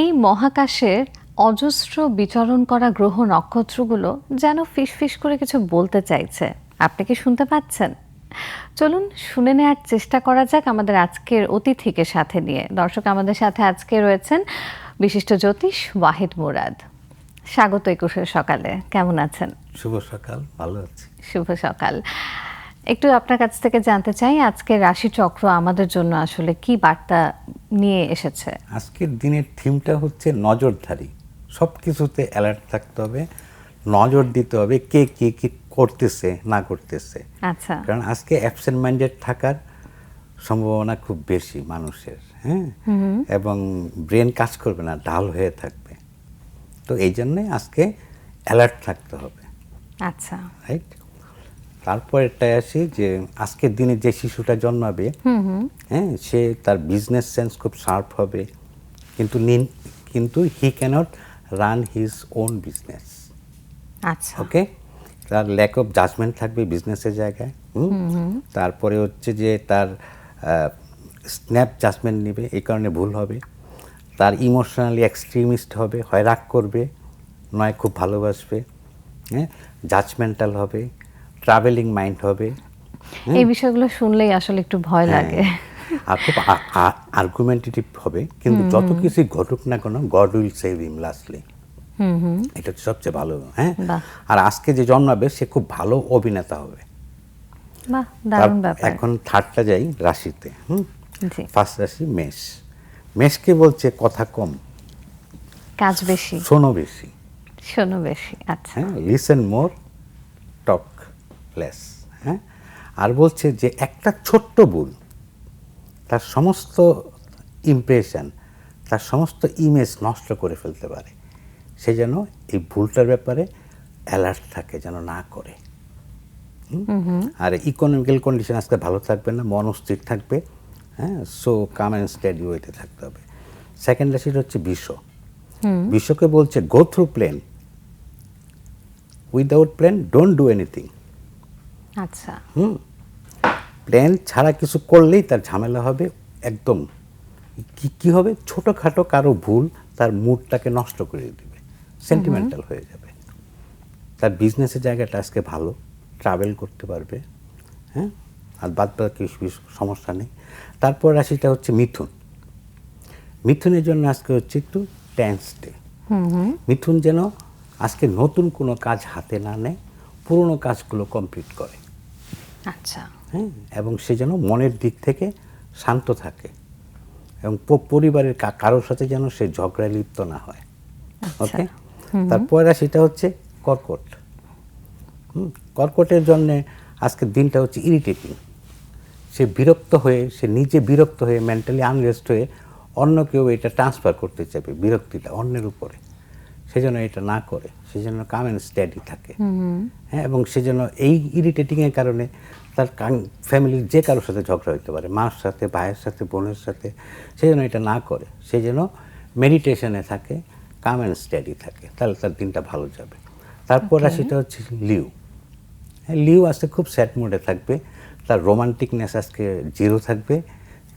এই মহাকাশের অজস্র বিচরণ করা গ্রহ নক্ষত্রগুলো যেন ফিসফিস করে কিছু বলতে চাইছে। আপনি কি শুনতে পাচ্ছেন? চলুন শুনে নেওয়ার চেষ্টা করা যাক আমাদের আজকের অতিথিকে সাথে নিয়ে। দর্শক আমাদের সাথে আজকে রয়েছেন বিশিষ্ট জ্যোতিষ ওয়াহিদ মুরাদ। স্বাগত একুশের সকালে। কেমন আছেন? শুভ সকাল ভালো আছি। শুভ সকাল। একটু আপনার কাছ থেকে জানতে চাই আজকের রাশিচক্র আমাদের জন্য আসলে কি বার্তা নিয়ে এসেছে। আজকের দিনের থিমটা হচ্ছে নজরধারী সব কিছুতে অ্যালার্ট থাকতে হবে নজর দিতে হবে কে কে কি করতেছে না করতেছে। আচ্ছা। কারণ আজকে অ্যাবসেন্ট মাইন্ডেড থাকার সম্ভাবনা খুব বেশি মানুষের হ্যাঁ? এবং ব্রেন কাজ করবে না ডাল হয়ে থাকবে। তো এই জন্যে আজকে অ্যালার্ট থাকতে হবে। আচ্ছা। রাইট তারপর এটাই আসি যে আজকের দিনে যে শিশুটা জন্মাবে হ্যাঁ সে তার বিজনেস সেন্স খুব শার্প হবে। কিন্তু নিন- কিন্তু he cannot run his own business আচ্ছা। ওকে তার ল্যাক অফ জাজমেন্ট থাকবে বিজনেসের জায়গায় হুম? তারপরে হচ্ছে যে তার স্ন্যাপ জাজমেন্ট নেবে এই কারণে ভুল হবে। তার ইমোশনালি এক্সট্রিমিস্ট হবে হয় রাগ করবে নয় খুব ভালোবাসবে হ্যাঁ? জাজমেন্টাল হবে। ট্রাভেলিং মাইন্ড হবে। এই বিষয়গুলো শুনলেই আসলে একটু ভয় লাগে। আর খুব আর্গুমেন্টেটিভ হবে কিন্তু যত কিছু ঘটুক না কেন God will save him lastly এটা সবচেয়ে ভালো হ্যাঁ। আর আজকে যে জন্মাবে সে খুব ভালো অভিনেতা হবে। এখন থার্ডটা যাই রাশিতে হুম। ফার্স্ট রাশি মেষ। মেষকে বলছে কথা কম। কাজ বেশি। শোনো বেশি। শোনো বেশি আচ্ছা। হ্যাঁ লিসেন মোর লেস হ্যাঁ? আর বলছে যে একটা ছোট্ট ভুল তার সমস্ত ইমপ্রেশন তার সমস্ত ইমেজ নষ্ট করে ফেলতে পারে। সে যেন এই ভুলটার ব্যাপারে অ্যালার্ট থাকে যেন না করে? আর ইকোনমিক্যাল কন্ডিশন আজকে ভালো থাকবে না মন অস্থির থাকবে হ্যাঁ? সো কাম অ্যান্ড স্টাডি ওয়েতে থাকতে হবে। সেকেন্ড রাশিটা হচ্ছে বিশ্ব বিশ্বকে বলছে go through plain without plan don't do anything আচ্ছা। হুম। প্ল্যান ছাড়া কিছু করলেই তার ঝামেলা হবে একদম। কি কি হবে? ছোটোখাটো কারও ভুল তার মুডটাকে নষ্ট করে দিবে। সেন্টিমেন্টাল হয়ে যাবে। তার বিজনেসের জায়গাটা আজকে ভালো ট্রাভেল করতে পারবে হ্যাঁ? আর বাদ বাকি সমস্যা নেই। তারপর রাশিটা হচ্ছে মিথুন। মিথুনের জন্য আজকে হচ্ছে একটু ট্যান্স ডে মিথুন যেন আজকে নতুন কোনো কাজ হাতে না নেয় পুরনো কাজগুলো কমপ্লিট করে। আচ্ছা। হ্যাঁ এবং সে যেন মনের দিক থেকে শান্ত থাকে এবং পরিবারের কারোর সাথে যেন সে ঝগড়ায় লিপ্ত না হয়। ওকে তারপরে সেটা হচ্ছে কর্কট। হুম, কর্কটের জন্য আজকের দিনটা হচ্ছে ইরিটেটিং সে বিরক্ত হয়ে সে নিজে বিরক্ত হয়ে মেন্টালি আনরেস্ট হয়ে অন্য কেউ এটা ট্রান্সফার করতে চাইবে বিরক্তিটা অন্যের উপরে। সে যেন এটা না করে সে যেন কাম অ্যান্ড স্ট্যাডি থাকে হ্যাঁ এবং সে যেন এই ইরিটেটিংয়ের কারণে তার ফ্যামিলির যে কারোর সাথে ঝগড়া হতে পারে মার সাথে ভাইয়ের সাথে বোনের সাথে সে যেন এটা না করে। সে যেন মেডিটেশনে থাকে কাম অ্যান্ড স্টাডি থাকে তাহলে তার দিনটা ভালো যাবে। তারপর সেটা হচ্ছে লিউ। হ্যাঁ লিউ আজকে খুব স্যাড মুডে থাকবে তার রোমান্টিকনেস আজকে জিরো থাকবে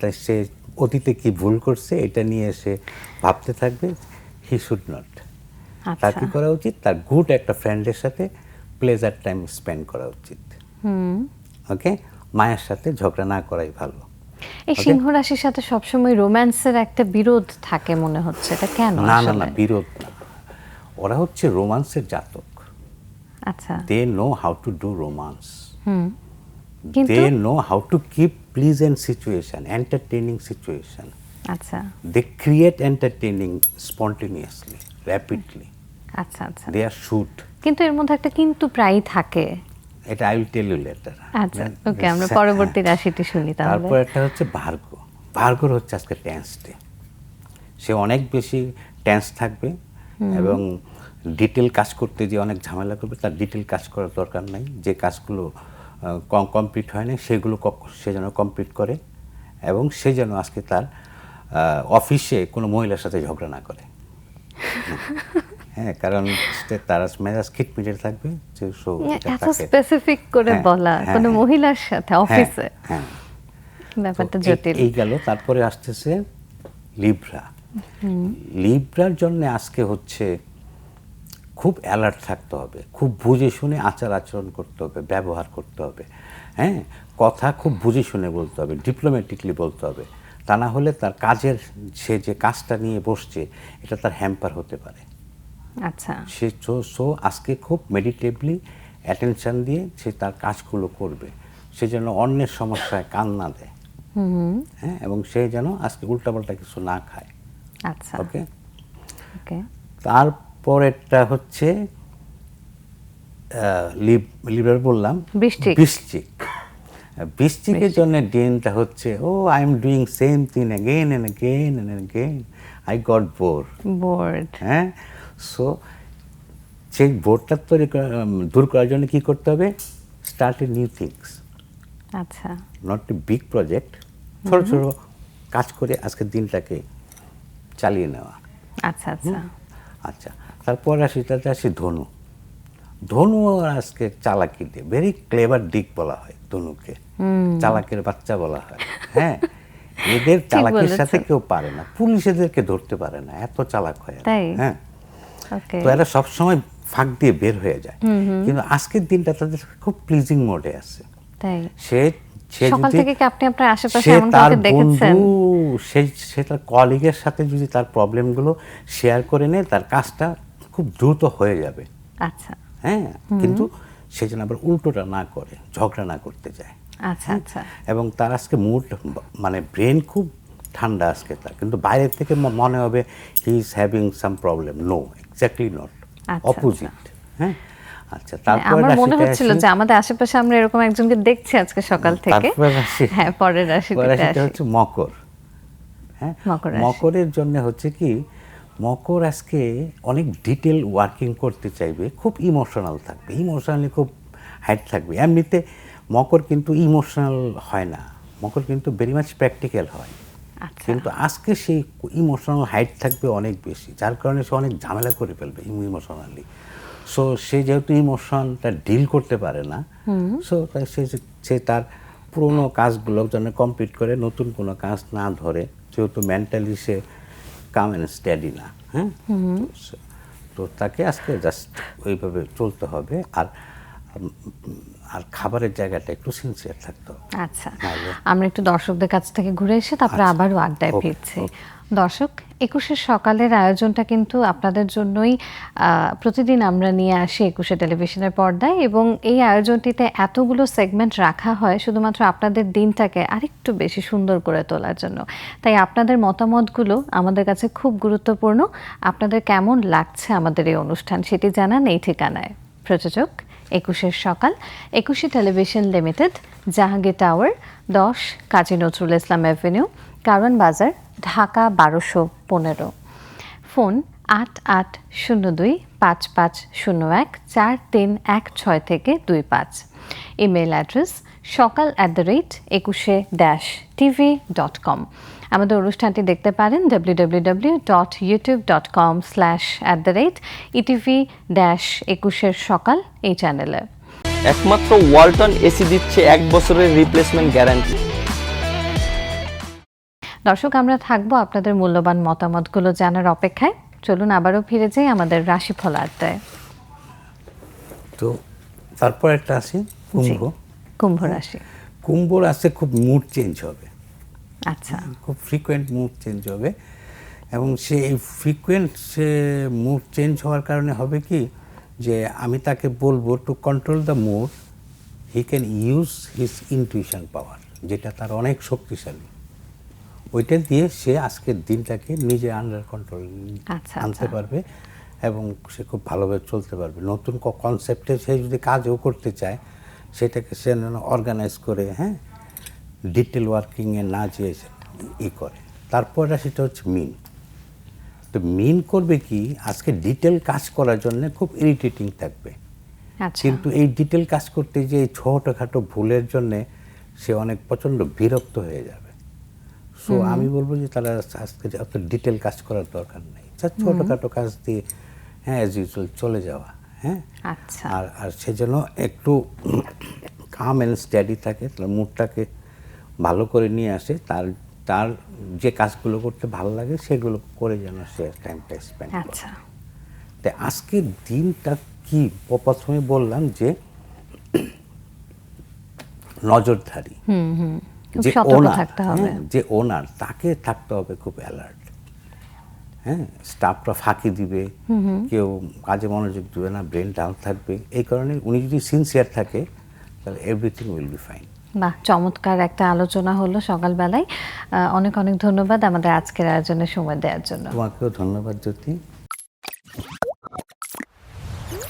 তাই সে অতীতে কি ভুল করছে এটা নিয়ে সে ভাবতে থাকবে হি শুড নট তার আচ্ছা কি করা উচিত? তার গুড একটা ফ্রেন্ডের সাথে প্লেজার টাইম স্পেন্ড করা উচিত। ওকে মায়ের সাথে ঝগড়া না করাই ভালো। এই সিংহ রাশির সাথে সবসময় রোম্যান্সের একটা বিরোধ থাকে মনে হচ্ছে এটা কেন না না না বিরোধ না। ওরা হচ্ছে রোমান্সের জাতক। আচ্ছা। They know how to do romance কিন্তু they know how to keep pleasant situation entertaining situation আচ্ছা। They create entertaining spontaneously rapidly আচ্ছা আচ্ছা। They are shoot. কিন্তু এর মধ্যে একটা কিন্তু প্রায়ই থাকে। এটা I will tell you later আচ্ছা ওকে আমরা পরবর্তী রাশিটি শুনি তারপর একটা হচ্ছে ভার্গ। ভার্গর হচ্ছে আজকে টেন্স ডে সে অনেক বেশি টেন্স থাকবে এবং ডিটেল কাজ করতে যে অনেক ঝামেলা করবে তার ডিটেল কাজ করার দরকার নাই। যে কাজগুলো কমপ্লিট হয়নি সেগুলো ক- সে যেন কমপ্লিট করে এবং সে যেন আজকে তার অফিসে কোনো মহিলার সাথে ঝগড়া না করে। হ্যাঁ কারণ সে- তার মেজাজ খিটমিটে থাকবে যে so এটা এত স্পেসিফিক করে হ্যাঁ, বলা হ্যাঁ, কোনো হ্যাঁ। মহিলার সাথে হ্যাঁ, অফিসে হ্যাঁ। ব্যাপারটা জটিল। এই গেল তারপরে আসতেছে লিব্রা লিব্রার জন্য আজকে হচ্ছে খুব অ্যালার্ট থাকতে হবে খুব বুঝে শুনে আচার আচরণ করতে হবে ব্যবহার করতে হবে হ্যাঁ? কথা খুব বুঝে শুনে বলতে হবে ডিপ্লোম্যাটিকলি বলতে হবে। তা না হলে তার কাজের সে যে কাজটা নিয়ে বসছে এটা তার হ্যাম্পার হতে পারে। আচ্ছা। সে সো- আজকে খুব অ্যাটেনশন দিয়ে সে তার কাজগুলো করবে। সে যেন অন্যের সমস্যায় কান না দেয়। হ্যাঁ এবং সে যেন আজকে উল্টাপাল্টা কিছু না খায়। আচ্ছা। ওকে? ওকে। তারপরেরটা হচ্ছে লিবার বললাম বৃশ্চিক। বৃশ্চিক বৃশ্চিকের জন্য ডেনটা হচ্ছে ও I am doing same thing again and again and again I got bore bored হ্যাঁ সো সেই বোর্ডটা তৈরি দূর করার জন্য কি করতে হবে? স্টার্ট এ নিউ থিংস আচ্ছা। নট এ বিগ প্রজেক্ট ছোট ছোট কাজ করে আজকের দিনটাকে চালিয়ে নেওয়া। আচ্ছা আচ্ছা। আচ্ছা তারপর আসি তাতে আসি ধনু। ধনু আজকে চালাকি দিয়ে ভেরি ক্লেভার দিক বলা হয় ধনুকে। চালাকের বাচ্চা বলা হয়। হ্যাঁ এদের চালাকির সাথে কেউ পারে না পুলিশ এদেরকে ধরতে পারে না এত চালাক হয় হ্যাঁ। তো এরা সবসময় ফাঁক দিয়ে বের হয়ে যায়। কিন্তু আজকের দিনটা তাদের খুব প্লিজিং মোডে আছে। সে সে সকাল থেকে কি আপনি আপনার আশেপাশে এমন তার কাউকে দেখেছেন? সে সে তার কলিগের সাথে যদি তার প্রবলেমগুলো শেয়ার করে নেয় তার কাজটা খুব দ্রুত হয়ে যাবে। আচ্ছা। হ্যাঁ কিন্তু সে যেন আবার উল্টোটা না করে ঝগড়া না করতে যায় আচ্ছা আচ্ছা। এবং তার আজকে মুড মানে ব্রেন খুব ঠান্ডা আজকে তার। কিন্তু বাইরে থেকে মনে হবে he is having some problem no exactly not opposite হ্যাঁ? আচ্ছা হ্যাঁ, আমার মনে হচ্ছিল যে আমাদের আশেপাশে আমরা এরকম একজনকে দেখছি আজকে সকাল থেকে। হ্যাঁ পরের রাশিটা হচ্ছে মকর হ্যাঁ? মকরের জন্য হচ্ছে কি মকর আজকে অনেক ডিটেল ওয়ার্কিং করতে চাইবে খুব ইমোশনাল থাকবে ইমোশনালি খুব হাইট থাকবে। এমনিতে মকর কিন্তু ইমোশনাল হয় না। মকর কিন্তু ভেরি মাচ প্র্যাকটিক্যাল হয়। কিন্তু আজকে সেই ইমোশনাল হাইট থাকবে অনেক বেশি যার কারণে সে অনেক ঝামেলা করে ফেলবে ইমোশনালি সো সে যেহেতু ইমোশনটা ডিল করতে পারে না সো সে সে তার পুরোনো কাজগুলো যেন কমপ্লিট করে নতুন কোনো কাজ না ধরে যেহেতু মেন্টালি সে কাম অ্যান্ড স্টাডি না হ্যাঁ? তো তাকে আজকে জাস্ট ওইভাবে চলতে হবে। আর আর খাবারের জায়গাটা একটু সিনসিয়ার থাকতে। আচ্ছা আমরা একটু দর্শকদের কাছ থেকে ঘুরে এসে তারপরে আচ্ছা। আবারও আড্ডায় ফিরছি। দর্শক একুশের সকালের আয়োজনটা কিন্তু আপনাদের জন্যই প্রতিদিন আমরা নিয়ে আসি একুশে টেলিভিশনের পর্দায় এবং এই আয়োজনটিতে এতগুলো সেগমেন্ট রাখা হয় শুধুমাত্র আপনাদের দিনটাকে আরেকটু বেশি সুন্দর করে তোলার জন্য। তাই আপনাদের মতামতগুলো আমাদের কাছে খুব গুরুত্বপূর্ণ। আপনাদের কেমন লাগছে আমাদের এই অনুষ্ঠান সেটি জানান এই ঠিকানায়। প্রযোজক একুশের সকাল, একুশে টেলিভিশন লিমিটেড, জাহাঙ্গীর টাওয়ার, দশ কাজী নজরুল ইসলাম অ্যাভিনিউ কারওয়ান বাজার, ঢাকা বারোশো পনেরো। ফোন আট আট শূন্য দুই পাঁচ পাঁচ শূন্য এক চার তিন এক ছয় থেকে দুই পাঁচ। Email address Sokal at the rate Ekushe dash TV dot com আমাদের অনুষ্ঠানটি দেখতে পারেন W dot YouTube dot com slash at the rate ETV dash একুশের সকাল এই চ্যানেলে একমাত্র ওয়ালটন এসি দিচ্ছে এক বছরের রিপ্লেসমেন্ট গ্যারান্টি দর্শক আমরা থাকব আপনাদের মূল্যবান মতামতগুলো জানার অপেক্ষায়। চলুন আবারও ফিরে যাই আমাদের রাশিফল আড্ডায়। তো তারপর একটা আসি কুম্ভ। কুম্ভ রাশি। কুম্ভর আসছে খুব মুড চেঞ্জ হবে। আচ্ছা। খুব ফ্রিকোয়েন্ট মুড চেঞ্জ হবে। এবং সে এই ফ্রিকোয়েন্ট সে মুড চেঞ্জ হওয়ার কারণে হবে কি যে আমি তাকে বলব to control the mood he can use his intuition power যেটা তার অনেক শক্তিশালী। ওইটা দিয়ে সে আজকের দিনটাকে নিজে আন্ডার কন্ট্রোল আচ্ছা, আনতে। পারবে এবং সে খুব ভালোভাবে চলতে পারবে। নতুন কনসেপ্টে সে যদি কাজও করতে চায় সেটাকে সে অর্গানাইজ করে হ্যাঁ ডিটেল ওয়ার্কিংয়ে না যেয়ে ই করে। তারপরে সেটা হচ্ছে মিন তো মিন করবে কি? আজকে ডিটেল কাজ করার জন্য খুব ইরিটেটিং থাকবে। আচ্ছা। কিন্তু এই ডিটেল কাজ করতে যে এই ছোটোখাটো ভুলের জন্যে সে অনেক প্রচণ্ড বিরক্ত হয়ে যাবে। সো আমি বলব যে তারা আজকে অত ডিটেল কাজ করার দরকার নেই। জাস্ট ছোটোখাটো কাজ দিয়ে হ্যাঁ অ্যাজ ইউজুয়াল চলে যাওয়া হ্যাঁ? আচ্ছা। আর আর সেজন্য একটু কাম অ্যান্ড স্টাডি থাকে তার মুডটাকে ভালো করে নিয়ে আসে তার তার যে কাজগুলো করতে ভালো লাগে সেগুলো করে যেন সে টাইমটা স্পেন্ড আচ্ছা। তাই আজকের দিনটা কি? প্রথমে বললাম যে নজরধারী। খুব যে হবে হ্যাঁ, যে ওনার তাকে থাকতে হবে খুব অ্যালার্ট হ্যাঁ স্টাফরা ফাঁকি দিবে কেউ কাজে মনোযোগ দিবে না ব্রেন ডাউন থাকবে। এই কারণে উনি যদি সিনসিয়ার থাকে তাহলে এভরিথিং উইল বি ফাইন বাহ চমৎকার একটা আলোচনা হলো সকালবেলায়। অনেক অনেক ধন্যবাদ আমাদের আজকের আয়োজনে সময় দেওয়ার জন্য। তোমাকেও ধন্যবাদ জ্যোতি।